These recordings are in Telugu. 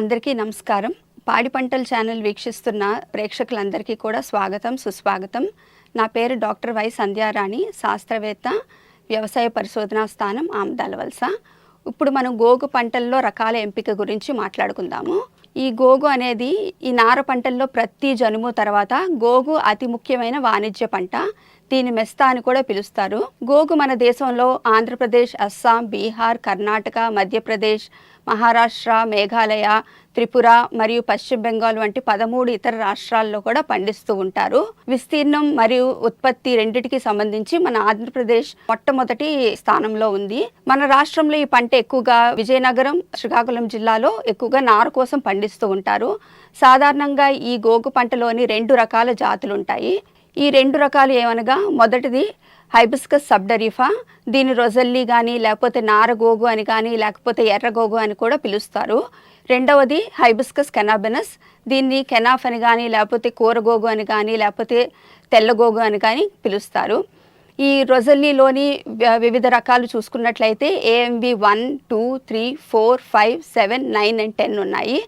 అందరికీ నమస్కారం. పాడి పంటల ఛానల్ వీక్షిస్తున్న ప్రేక్షకులందరికీ కూడా స్వాగతం సుస్వాగతం. నా పేరు డాక్టర్ వై సంధ్యారాణి శాస్త్రవేత్త వ్యవసాయ పరిశోధనా స్థానం ఆమదాల ఇప్పుడు మనం గోగు పంటల్లో రకాల ఎంపిక గురించి మాట్లాడుకుందాము. ఈ గోగు అనేది ఈ నార పంటల్లో ప్రతి జనుము తర్వాత గోగు అతి ముఖ్యమైన వాణిజ్య పంట. దీని మెస్తా అని కూడా పిలుస్తారు. గోగు మన దేశంలో ఆంధ్రప్రదేశ్ అస్సాం బీహార్ కర్ణాటక మధ్యప్రదేశ్ మహారాష్ట్ర మేఘాలయ త్రిపుర మరియు పశ్చిమ బెంగాల్ వంటి పదమూడు ఇతర రాష్ట్రాల్లో కూడా పండిస్తూ ఉంటారు. విస్తీర్ణం మరియు ఉత్పత్తి రెండిటికి సంబంధించి మన ఆంధ్రప్రదేశ్ మొట్టమొదటి స్థానంలో ఉంది. మన రాష్ట్రంలో ఈ పంట ఎక్కువగా విజయనగరం శ్రీకాకుళం జిల్లాలో ఎక్కువగా నారు కోసం పండిస్తూ ఉంటారు. సాధారణంగా ఈ గోగు పంటలోని రెండు రకాల జాతులు ఉంటాయి ఈ రెండు రకాలు ఏమనగా మొదటిది హైబిస్కస్ సబ్డరీఫా దీని రొజల్లి కానీ లేకపోతే నారగోగు అని కానీ లేకపోతే ఎర్రగోగు అని కూడా పిలుస్తారు. రెండవది హైబిస్కస్ కెనాబెనస్ దీన్ని కెనాఫ్ అని కానీ లేకపోతే కూరగోగు అని కానీ లేకపోతే తెల్లగోగు అని కానీ పిలుస్తారు. ఈ రొజల్లీలోని వివిధ రకాలు చూసుకున్నట్లయితే AMB one two three four five seven nine and ten ఉన్నాయి.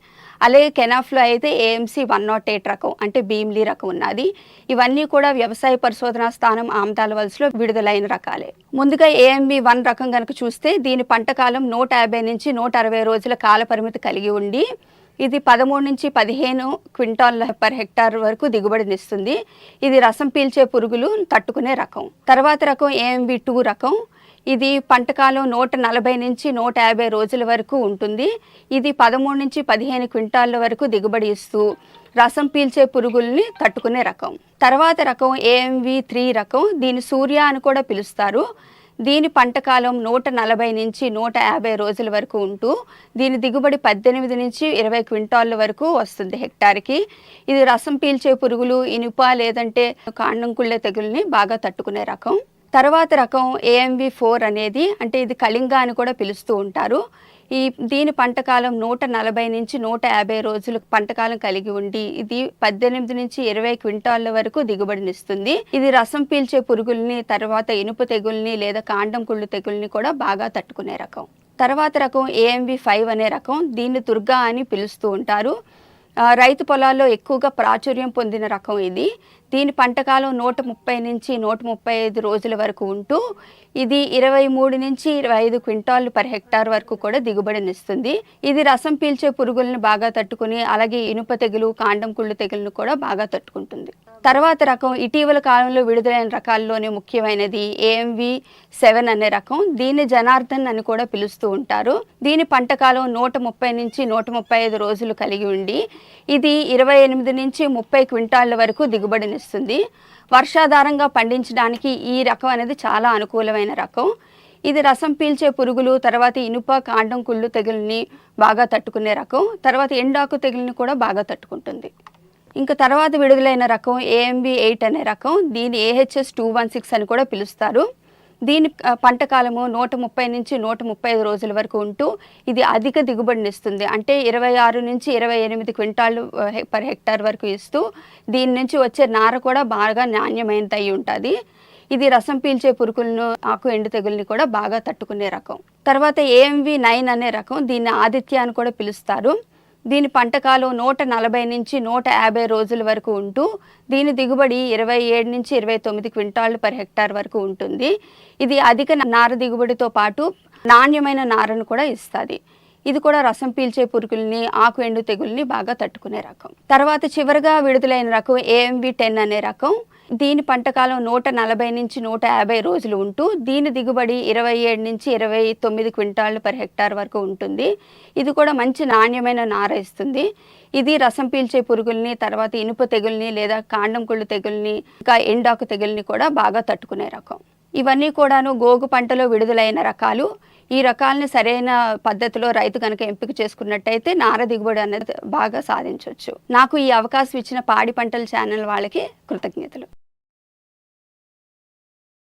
అలాగే కెనాఫ్లో అయితే ఏఎంసీ వన్ నాట్ ఎయిట్ రకం అంటే భీమ్లీ రకం ఉన్నది. ఇవన్నీ కూడా వ్యవసాయ పరిశోధనా స్థానం ఆమ్దాల వలసలో విడుదలైన రకాలే. ముందుగా ఏఎంబి వన్ రకం కనుక చూస్తే దీని పంట కాలం నూట యాభై నుంచి నూట అరవై రోజుల కాల పరిమితి కలిగి ఉండి ఇది పదమూడు నుంచి పదిహేను క్వింటాల్ పర్ హెక్టార్ వరకు దిగుబడినిస్తుంది ఇది రసం పీల్చే పురుగులు తట్టుకునే రకం. తర్వాత రకం ఏఎంబి టూ రకం. ఇది పంటకాలం నూట నలభై నుంచి నూట యాభై రోజుల వరకు ఉంటుంది. ఇది పదమూడు నుంచి పదిహేను క్వింటాళ్ళ వరకు దిగుబడి ఇస్తూ రసం పీల్చే పురుగుల్ని తట్టుకునే రకం. తర్వాత రకం ఏఎంవి త్రీ రకం. దీని సూర్య అని కూడా పిలుస్తారు. దీని పంటకాలం నూట నలభై నుంచి నూట యాభై రోజుల వరకు ఉంటూ దీని దిగుబడి పద్దెనిమిది నుంచి ఇరవై క్వింటాళ్ళ వరకు వస్తుంది హెక్టార్కి. ఇది రసం పీల్చే పురుగులు ఇనుప లేదంటే కాండం కుళ్ళే తెగుల్ని బాగా తట్టుకునే రకం. తర్వాత రకం ఏఎంవి ఫోర్ అనేది అంటే ఇది కళింగ అని కూడా పిలుస్తూ ఉంటారు. ఈ దీని పంటకాలం నూట నలభై నుంచి నూట యాభై రోజులు పంటకాలం కలిగి ఉండి ఇది పద్దెనిమిది నుంచి ఇరవై క్వింటాళ్ళ వరకు దిగుబడినిస్తుంది ఇది రసం పీల్చే పురుగుల్ని తర్వాత ఇనుప తెగుల్ని లేదా కాండం కుళ్ళు తెగుల్ని కూడా బాగా తట్టుకునే రకం. తర్వాత రకం ఏఎంవి ఫైవ్ అనే రకం దీన్ని దుర్గా అని పిలుస్తూ ఉంటారు. రైతు పొలాల్లో ఎక్కువగా ప్రాచుర్యం పొందిన రకం ఇది. దీని పంటకాలం నూట ముప్పై నుంచి నూట ముప్పై ఐదు రోజుల వరకు ఉంటూ ఇది ఇరవై మూడు నుంచి ఇరవై ఐదు క్వింటాల్ పర్ హెక్టార్ వరకు కూడా దిగుబడినిస్తుంది ఇది రసం పీల్చే పురుగులను బాగా తట్టుకుని అలాగే ఇనుప తెగులు కాండం కుళ్ళు తెగులను కూడా బాగా తట్టుకుంటుంది. తర్వాత రకం ఇటీవల కాలంలో విడుదలైన రకాల్లోనే ముఖ్యమైనది ఏఎంవి సెవెన్ అనే రకం. దీన్ని జనార్దన్ అని కూడా పిలుస్తూ ఉంటారు. దీని పంటకాలం నూట ముప్పై నుంచి నూట ముప్పై ఐదు రోజులు కలిగి ఉండి ఇది ఇరవై ఎనిమిది నుంచి ముప్పై క్వింటాళ్ళ వరకు దిగుబడినిస్తుంది. వర్షాధారంగా పండించడానికి ఈ రకం అనేది చాలా అనుకూలమైన రకం. ఇది రసం పీల్చే పురుగులు తర్వాత ఇనుప కాండం కుళ్ళు తెగుల్ని బాగా తట్టుకునే రకం. తర్వాత ఎండాకు తెగుల్ని కూడా బాగా తట్టుకుంటుంది. ఇంకా తర్వాత విడుదలైన రకం ఏఎంబి ఎయిట్ అనే రకం దీని ఏహెచ్ఎస్ టూ వన్ సిక్స్ అని కూడా పిలుస్తారు. దీని పంట కాలము నూట ముప్పై నుంచి నూట ముప్పై ఐదు రోజుల వరకు ఉంటూ ఇది అధిక దిగుబడినిస్తుంది అంటే ఇరవై ఆరు నుంచి ఇరవై ఎనిమిది క్వింటాళ్ళు పర్ హెక్టార్ వరకు ఇస్తూ దీని నుంచి వచ్చే నార కూడా బాగా నాణ్యమైనది అయి ఉంటుంది. ఇది రసం పీల్చే పురుగులను ఆకు ఎండు తెగుల్ని కూడా బాగా తట్టుకునే రకం. తర్వాత ఏఎంవి నైన్ అనే రకం దీన్ని ఆదిత్య అని కూడా పిలుస్తారు. దీని పంటకాలం నూట నలభై నుంచి నూట యాభై రోజుల వరకు ఉంటూ దీని దిగుబడి ఇరవై ఏడు నుంచి ఇరవై తొమ్మిది క్వింటాళ్ళు పర్ హెక్టార్ వరకు ఉంటుంది. ఇది అధిక నార దిగుబడితో పాటు నాణ్యమైన నారను కూడా ఇస్తుంది. ఇది కూడా రసం పీల్చే పురుగుల్ని ఆకు ఎండు తెగుల్ని బాగా తట్టుకునే రకం. తర్వాత చివరిగా విడుదలైన రకం ఏఎంవి టెన్ అనే రకం. దీని పంటకాలం నూట నలభై నుంచి నూట యాభై రోజులు ఉంటూ దీని దిగుబడి ఇరవై ఏడు నుంచి ఇరవై తొమ్మిది క్వింటాళ్ళు పర్ హెక్టార్ వరకు ఉంటుంది. ఇది కూడా మంచి నాణ్యమైన నార ఇస్తుంది. ఇది రసం పీల్చే పురుగుల్ని తర్వాత ఇనుప తెగుల్ని లేదా కాండం కుళ్ళు తెగుల్ని ఇంకా ఎండాకు తెగుల్ని కూడా బాగా తట్టుకునే రకం. ఇవన్నీ కూడాను గోగు పంటలో విడుదలైన రకాలు. ఈ రకాలను సరైన పద్ధతిలో రైతు కనుక ఎంపిక చేసుకున్నట్టయితే నార దిగుబడి అనేది బాగా సాధించవచ్చు నాకు ఈ అవకాశం ఇచ్చిన పాడి పంటల ఛానల్ వాళ్ళకి కృతజ్ఞతలు.